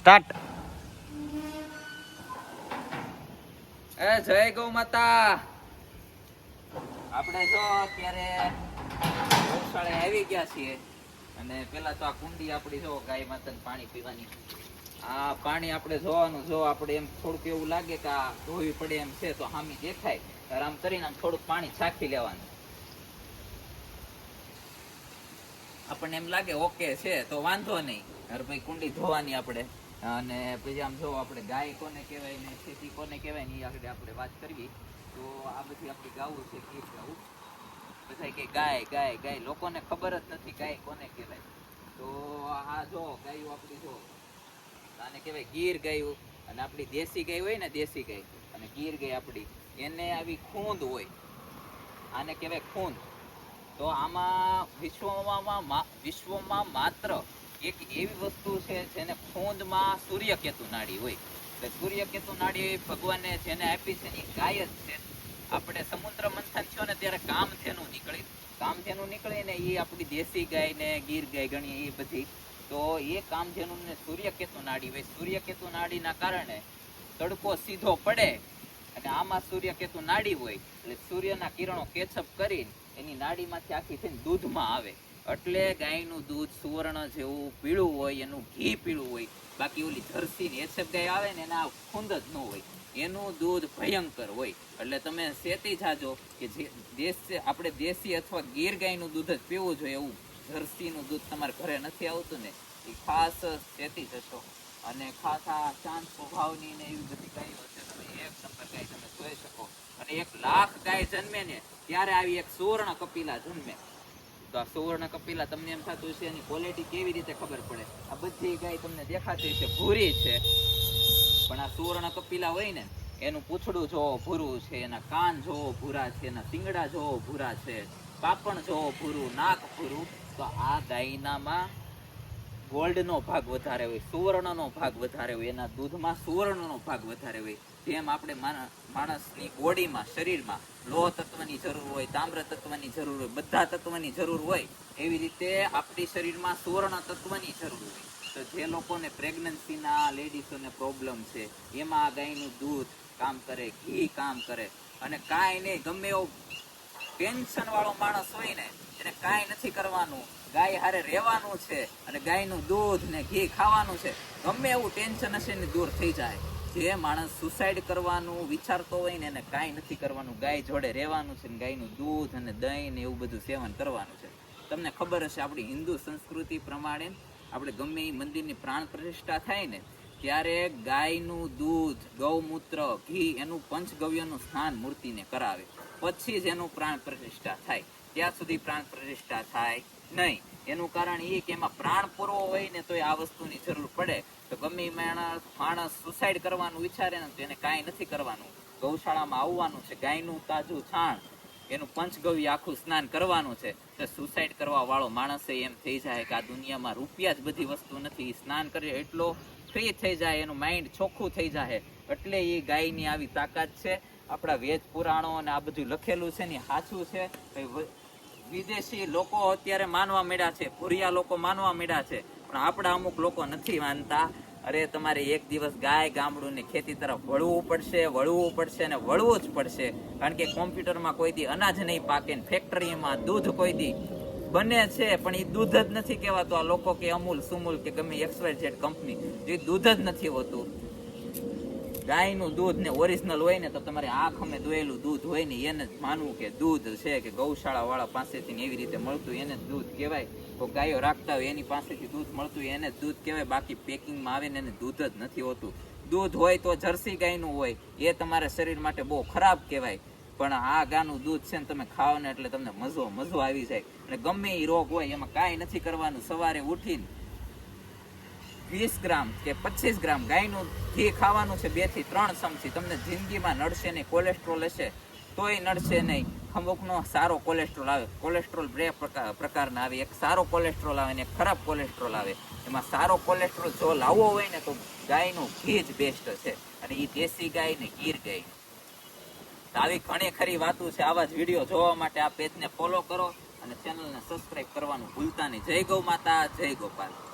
Start. એ જય ગૌ માતા. આપણે જો અત્યારે ગૌશાળે આવી ગયા છીએ અને પેલા તો આ કુંડી આપણી જો ગાય માતાને પાણી પીવાની. આ પાણી આપણે જોવાનું, જો આપણે એમ થોડુંક એવું લાગે કે આ ધોવી પડે એમ છે, તો હામી દેખાય. આમ કરીને આમ થોડુંક પાણી છાંકી લેવાનું. આપણને એમ લાગે, ઓકે છે, તો વાંધો નહીં. અરે ભાઈ, કુંડી ધોવાની આપણે. અને પછી આમ જો આપણે ગાય કોને કહેવાય ને ખેતી કોને કહેવાય ને એ આગળ આપણે વાત કરવી તો આ બધી આપણી ગાવું છે ગીર ગાવું બધા કે ગાય ગાય ગાય. લોકોને ખબર જ નથી ગાય કોને કહેવાય. તો આ જો ગાયું આપણી જો, આને કહેવાય ગીર ગાયું. અને આપણી દેશી ગાય હોય ને દેશી ગાય, અને ગીર ગાય આપણી. એને આવી ખૂંદ હોય. આને કહેવાય ખૂંદ. તો આમાં વિશ્વમાં વિશ્વમાં માત્ર એક એવી વસ્તુ છે જેને ખૂંદમાં સૂર્યકેતુ નાડી હોય. એટલે સૂર્યકેતુ નાડી ભગવાને જેને આપી છે એ ગાય જ છે. આપણે સમુદ્ર મંથન થયો ને ત્યારે કામધેનુ નીકળી. કામધેનુ નીકળી ને એ આપણી દેશી ગાય ને ગીર ગાય ગણીએ એ બધી. તો એ કામધેનુ ને સૂર્યકેતુ નાડી હોય. સૂર્યકેતુ નાડીના કારણે તડકો સીધો પડે અને આમાં સૂર્યકેતુ નાડી હોય. એટલે સૂર્યના કિરણો કેચઅપ કરીને એની નાડીમાંથી આખી થઈને દૂધમાં આવે. એટલે ગાયનું દૂધ સુવર્ણ જેવું પીળું હોય, એનું ઘી પીળું હોય, બાકી ઓલી જર્સી ને એસએફ ગાય આવે ને, એના ખૂંદ જ ન હોય. એનું દૂધ ભયંકર હોય. એટલે તમે સેતી જાજો કે જે દેશ, આપણે દેશી અથવા ગીર ગાયનું દૂધ જ પીવું જોઈએ એવું જર્સીનું દૂધ તમારા ઘરે નથી આવતું ને, એ ખાસ સેતી જશો. અને ખાસ આ શાંત સ્વભાવની ને એવી બધી ગાયો છે, તમે એક નંબર ગાય તમે જોઈ શકો. અને એક લાખ ગાય જન્મે ને, ત્યારે આવી એક સુવર્ણ કપિલા જન્મે. તો આ સુવર્ણ કપિલા તમને એમ થતું છે એની ક્વોલિટી કેવી રીતે ખબર પડે? આ બધી ગાય તમને દેખાતી છે ભૂરી છે. પણ આ સુવર્ણ કપિલા હોય ને, એનું પૂંછડું જોવો ભૂરું છે, એના કાન જોવો ભૂરા છે, એના શિંગડા જોવો ભૂરા છે, પાપણ જોવો ભૂરું, નાક ભૂરું, તો આ ગાયનામાં ગોલ્ડનો ભાગ વધારે હોય, સુવર્ણનો ભાગ વધારે હોય, એના દૂધમાં સુવર્ણનો ભાગ વધારે હોય. જેમ આપણે માણસની બોડીમાં, શરીરમાં લોહ તત્વની જરૂર હોય, તામ્ર તત્વની જરૂર હોય, બધા તત્વની જરૂર હોય, એવી રીતે આપણી શરીરમાં સુવર્ણ તત્વની જરૂર હોય. તો જે લોકોને પ્રેગ્નન્સીના લેડીઝોને પ્રોબ્લેમ છે, એમાં ગાયનું દૂધ કામ કરે, ઘી કામ કરે, અને કાંઈ નહીં, ગમે એવો ટેન્શન વાળો માણસ હોય ને, એને કાંઈ નથી કરવાનું. ગાય હારે રહેવાનું છે, અને ગાયનું દૂધ ને ઘી ખાવાનું છે. ગમે એવું ટેન્શન હશે ને દૂર થઈ જાય. જે માણસ સુસાઇડ કરવાનું વિચારતો હોય ને એને કાંઈ નથી કરવાનું. ગાય જોડે રહેવાનું છે ને ગાયનું દૂધ અને દહીં ને એવું બધું સેવન કરવાનું છે. તમને ખબર હશે આપણી હિન્દુ સંસ્કૃતિ પ્રમાણે આપણે ગમે એ મંદિરની પ્રાણ પ્રતિષ્ઠા થાય ને, ત્યારે ગાયનું દૂધ, ગૌમૂત્ર, ઘી એનું પંચગવ્યનું સ્થાન મૂર્તિને કરાવે. પછી જ એનું પ્રાણ પ્રતિષ્ઠા થાય. ત્યાં સુધી પ્રાણ પ્રતિષ્ઠા થાય નહીં. એનું કારણ એ કે એમાં પ્રાણ પૂરવો હોય ને તો આ વસ્તુની જરૂર પડે. તો ગમે માણસ માણસ સુસાઇડ કરવાનું વિચારે ને તો એને કાંઈ નથી કરવાનું. ગૌશાળામાં આવવાનું છે, ગાયનું તાજું છાણ, એનું પંચગવ્ય આખું સ્નાન કરવાનું છે. તો સુસાઇડ કરવા વાળો માણસે એમ થઈ જાય કે આ દુનિયામાં રૂપિયા જ બધી વસ્તુ નથી. સ્નાન કરે એટલો ફ્રી થઈ જાય, એનું માઇન્ડ ચોખ્ખું થઈ જાય. એટલે એ ગાયની આવી તાકાત છે. આપણા વેદ પુરાણો અને આ બધું લખેલું છે ને સાચું છે. વિદેશી લોકો અત્યારે માનવા મળ્યા છે, પુરિયા લોકો માનવા મળ્યા છે. પણ આપણા અમુક લોકો નથી માનતા. અરે તમારે એક દિવસ ગાય ગામડું ને ખેતી તરફ વળવું પડશે વળવું પડશે ને વળવું જ પડશે. કારણ કે કોમ્પ્યુટરમાં કોઈ દી અનાજ નહીં પાકે ને ફેક્ટરીમાં દૂધ કોઈ દી બને છે, પણ એ દૂધ જ નથી કહેવાતું. આ લોકો કે અમૂલ, સુમૂલ કે ગમે એક્સવાય ઝેડ કંપની, એ દૂધ જ નથી હોતું. ગાયનું દૂધ ને ઓરિજિનલ હોય ને તો તમારે આંખ અમે દોયેલું દૂધ હોય ને એને જ માનવું કે દૂધ છે કે ગૌશાળા વાળા પાસેથી એવી રીતે મળતું એને જ દૂધ કહેવાય. ગાયો રાખતા હોય એની પાસેથી દૂધ મળતું હોય એને દૂધ કહેવાય. બાકી પેકિંગમાં આવે ને એને દૂધ જ નથી હોતું. દૂધ હોય તો જર્સી ગાયનું હોય, એ તમારા શરીર માટે બહુ ખરાબ કહેવાય. પણ આ ગાનું દૂધ છે ને તમે ખાઓ ને એટલે તમને મજો મજો આવી જાય. અને ગમે એ રોગ હોય, એમાં કાંઈ નથી કરવાનું. સવારે ઉઠીને વીસ ગ્રામ કે પચીસ ગ્રામ ગાયનું ઘી ખાવાનું છે બેથી ત્રણ ચમચી. તમને જિંદગીમાં નડશે નહીં, કોલેસ્ટ્રોલ હશે, તોય નડશે નહીં. અમુકનો સારો કોલેસ્ટ્રોલ આવે. કોલેસ્ટ્રોલ બે પ્રકાર પ્રકારના આવે. એક સારો કોલેસ્ટ્રોલ આવે ને ખરાબ કોલેસ્ટ્રોલ આવે. એમાં સારો કોલેસ્ટ્રોલ જો લાવવો હોય ને તો ગાયનું ઘી જ બેસ્ટ છે. અને એ દેશી ગાય ને ગીર ગાય. આવી ઘણી ખરી વાતો છે. આવા જ વીડિયો જોવા માટે આ પેજને ફોલો કરો અને ચેનલને સબસ્ક્રાઈબ કરવાનું ભૂલતા નહીં. જય ગૌ માતા, જય ગોપાલ.